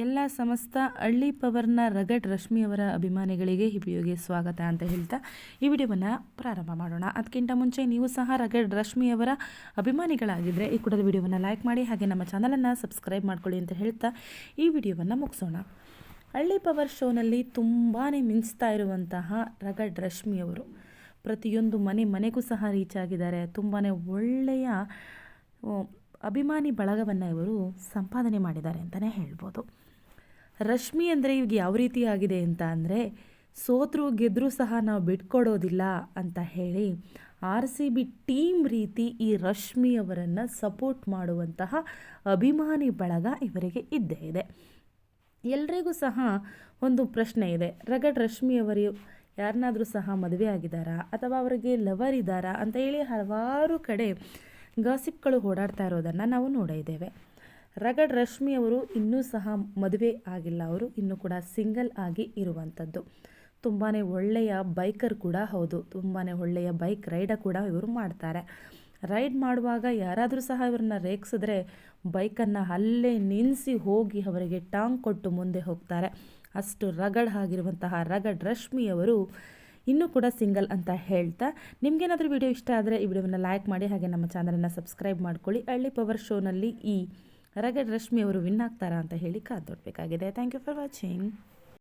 ಎಲ್ಲ ಸಮಸ್ತ ಹಳ್ಳಿ ಪವರ್ನ ರಗಡ್ ರಶ್ಮಿಯವರ ಅಭಿಮಾನಿಗಳಿಗೆ ವಿಡಿಯೋಗೆ ಸ್ವಾಗತ ಅಂತ ಹೇಳ್ತಾ ಈ ವಿಡಿಯೋವನ್ನು ಪ್ರಾರಂಭ ಮಾಡೋಣ. ಅದಕ್ಕಿಂತ ಮುಂಚೆ ನೀವು ಸಹ ರಗಡ್ ರಶ್ಮಿಯವರ ಅಭಿಮಾನಿಗಳಾಗಿದ್ದರೆ ಈ ಕೂಡಲೇ ವಿಡಿಯೋವನ್ನು ಲೈಕ್ ಮಾಡಿ ಹಾಗೆ ನಮ್ಮ ಚಾನಲನ್ನು ಸಬ್ಸ್ಕ್ರೈಬ್ ಮಾಡ್ಕೊಳ್ಳಿ ಅಂತ ಹೇಳ್ತಾ ಈ ವಿಡಿಯೋವನ್ನು ಮುಗಿಸೋಣ. ಹಳ್ಳಿ ಪವರ್ ಶೋನಲ್ಲಿ ತುಂಬಾ ಮಿಂಚ್ತಾ ಇರುವಂತಹ ರಗಡ್ ರಶ್ಮಿಯವರು ಪ್ರತಿಯೊಂದು ಮನೆ ಮನೆಗೂ ಸಹ ರೀಚ್ ಆಗಿದ್ದಾರೆ. ತುಂಬಾ ಒಳ್ಳೆಯ ಅಭಿಮಾನಿ ಬಳಗವನ್ನು ಇವರು ಸಂಪಾದನೆ ಮಾಡಿದ್ದಾರೆ ಅಂತಲೇ ಹೇಳ್ಬೋದು. ರಶ್ಮಿ ಅಂದರೆ ಇವಾಗ ಯಾವ ರೀತಿ ಆಗಿದೆ ಅಂತ ಅಂದರೆ, ಸೋತರು ಗೆದ್ದರೂ ಸಹ ನಾವು ಬಿಟ್ಕೊಡೋದಿಲ್ಲ ಅಂತ ಹೇಳಿ ಆರ್ ಸಿ ಬಿ ಟೀಮ್ ರೀತಿ ಈ ರಶ್ಮಿ ಅವರನ್ನು ಸಪೋರ್ಟ್ ಮಾಡುವಂತಹ ಅಭಿಮಾನಿ ಬಳಗ ಇವರಿಗೆ ಇದ್ದೇ ಇದೆ. ಎಲ್ರಿಗೂ ಸಹ ಒಂದು ಪ್ರಶ್ನೆ ಇದೆ. ರಗಡ್ ರಶ್ಮಿ ಅವರು ಯಾರನ್ನಾದರೂ ಸಹ ಮದುವೆ ಆಗಿದ್ದಾರಾ ಅಥವಾ ಅವರಿಗೆ ಲವರ್ ಇದ್ದಾರಾ ಅಂತ ಹೇಳಿ ಹಲವಾರು ಕಡೆ ಗಾಸಿಪ್ಗಳು ಓಡಾಡ್ತಾ ಇರೋದನ್ನು ನಾವು ನೋಡಿದ್ದೇವೆ ರಗಡ್ ರಶ್ಮಿ ಅವರು ಇನ್ನೂ ಸಹ ಮದುವೆ ಆಗಿಲ್ಲ. ಅವರು ಇನ್ನೂ ಕೂಡ ಸಿಂಗಲ್ ಆಗಿ ಇರುವಂಥದ್ದು ತುಂಬಾ ಒಳ್ಳೆಯ ಬೈಕರ್ ಕೂಡ ಹೌದು. ತುಂಬಾ ಒಳ್ಳೆಯ ಬೈಕ್ ರೈಡ ಕೂಡ ಇವರು ಮಾಡ್ತಾರೆ. ರೈಡ್ ಮಾಡುವಾಗ ಯಾರಾದರೂ ಸಹ ಇವ್ರನ್ನ ರೇಗಿಸಿದ್ರೆ ಬೈಕನ್ನು ಅಲ್ಲೇ ನಿಲ್ಲಿಸಿ ಹೋಗಿ ಅವರಿಗೆ ಟಾಂಗ್ ಕೊಟ್ಟು ಮುಂದೆ ಹೋಗ್ತಾರೆ. ಅಷ್ಟು ರಗಡ್ ಆಗಿರುವಂತಹ ರಗಡ್ ರಶ್ಮಿಯವರು ಇನ್ನೂ ಕೂಡ ಸಿಂಗಲ್ ಅಂತ ಹೇಳ್ತಾ. ನಿಮಗೇನಾದರೂ ವಿಡಿಯೋ ಇಷ್ಟ ಆದರೆ ಈ ವಿಡಿಯೋವನ್ನು ಲೈಕ್ ಮಾಡಿ, ಹಾಗೆ ನಮ್ಮ ಚಾನಲನ್ನು ಸಬ್ಸ್ಕ್ರೈಬ್ ಮಾಡ್ಕೊಳ್ಳಿ. ಹಳ್ಳಿ ಪವರ್ ಶೋನಲ್ಲಿ ಈ ರಗಡ್ ರಶ್ಮಿ ಅವರು ವಿನ್ ಆಗ್ತಾರಾ ಅಂತ ಹೇಳಿ ಕಾದೊಡ್ಬೇಕಾಗಿದೆ ಥ್ಯಾಂಕ್ ಯು ಫಾರ್ ವಾಚಿಂಗ್